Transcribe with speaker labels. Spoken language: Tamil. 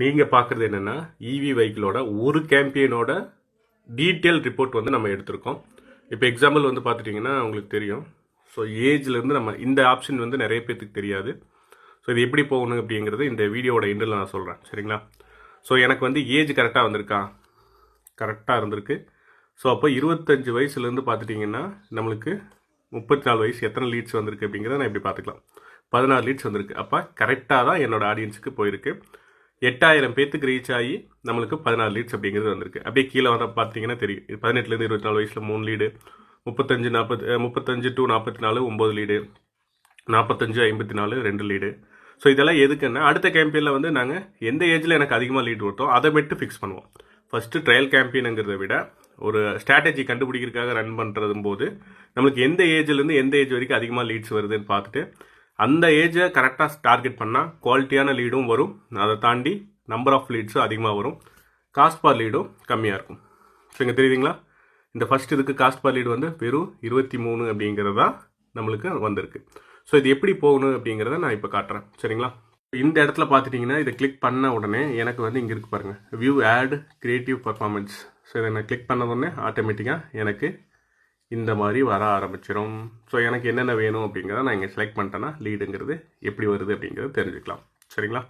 Speaker 1: நீங்கள் பார்க்குறது என்னென்னா இவி வெஹிக்கிளோட ஒரு கேம்பியனோட டீட்டெயில் ரிப்போர்ட் வந்து நம்ம எடுத்திருக்கோம். இப்போ எக்ஸாம்பிள் வந்து பார்த்துட்டிங்கன்னா உங்களுக்கு தெரியும். ஸோ ஏஜ்லேருந்து நம்ம இந்த ஆப்ஷன் வந்து நிறைய பேர்த்துக்கு தெரியாது. ஸோ இது எப்படி போகணும் அப்படிங்கிறது இந்த வீடியோவோட எண்டில் நான் சொல்கிறேன் சரிங்களா? ஸோ எனக்கு வந்து ஏஜ் கரெக்டாக வந்திருக்கா? கரெக்டாக இருந்திருக்கு. ஸோ அப்போ இருபத்தஞ்சு வயசுலேருந்து பார்த்துட்டிங்கன்னா நம்மளுக்கு முப்பத்தி நாலு வயசு எத்தனை லீட்ஸ் வந்திருக்கு அப்படிங்கிறத நான் இப்படி பார்த்துக்கலாம். பதினாறு லீட்ஸ் வந்திருக்கு. அப்போ கரெக்டாக தான் என்னோடய ஆடியன்ஸுக்கு போயிருக்கு. எட்டாயிரம் பேத்துக்கு ரீச் ஆகி நம்மளுக்கு பதினாறு லீட்ஸ் அப்படிங்கிறது வந்திருக்கு. அப்படியே கீழே வர பார்த்தீங்கன்னா தெரியும். பதினெட்டுலேருந்து இருபத்தி நாலு வயசில் மூணு லீடு முப்பத்தஞ்சு நாற்பத்தி முப்பத்தஞ்சு டு நாற்பத்தி நாலு ஒம்பது லீடு நாற்பத்தஞ்சு ஐம்பத்தி நாலு ரெண்டு லீடு ஸோ இதெல்லாம் எதுக்குன்னா அடுத்த கேம்பெயினில் வந்து நாங்கள் எந்த ஏஜில் எனக்கு அதிகமாக லீட் கொடுத்தோம் அதை மட்டும் ஃபிக்ஸ் பண்ணுவோம். ஃபஸ்ட்டு ட்ரையல் கேம்பெயினுங்கிறத விட ஒரு ஸ்ட்ராட்டஜி கண்டுபிடிக்கிறதுக்காக ரன் பண்ணுறதும் போது நம்மளுக்கு எந்த ஏஜ்லேருந்து எந்த ஏஜ் வரைக்கும் அதிகமாக லீட்ஸ் வருதுன்னு பார்த்துட்டு அந்த ஏஜை கரெக்டாக டார்கெட் பண்ணால் குவாலிட்டியான லீடும் வரும். அதை தாண்டி நம்பர் ஆஃப் லீட்ஸும் அதிகமாக வரும். காஸ்ட் பார் லீடும் கம்மியாக இருக்கும். ஸோ இங்கே தெரியுதுங்களா? இந்த ஃபர்ஸ்ட் இதுக்கு காஸ்ட் பார் லீடு வந்து வெறும் இருபத்தி மூணு அப்படிங்கிறது தான் நம்மளுக்கு வந்திருக்கு. ஸோ இது எப்படி போகணும் அப்படிங்கிறத நான் இப்போ காட்டுறேன். சரிங்களா? இந்த இடத்துல பார்த்துட்டிங்கன்னா இதை கிளிக் பண்ண உடனே எனக்கு வந்து இங்கே இருக்கு பாருங்கள் view ad creative performance so இதை நான் கிளிக் பண்ண உடனே ஆட்டோமேட்டிக்காக எனக்கு இந்த மாதிரி வர ஆரம்பிச்சிடும் ஸோ எனக்கு என்னென்ன வேணும் அப்படிங்கிறத நான் இங்கே செலக்ட் பண்ணிட்டேன்னா லீடுங்கிறது எப்படி வருது அப்படிங்கிறது தெரிஞ்சுக்கலாம். சரிங்களா?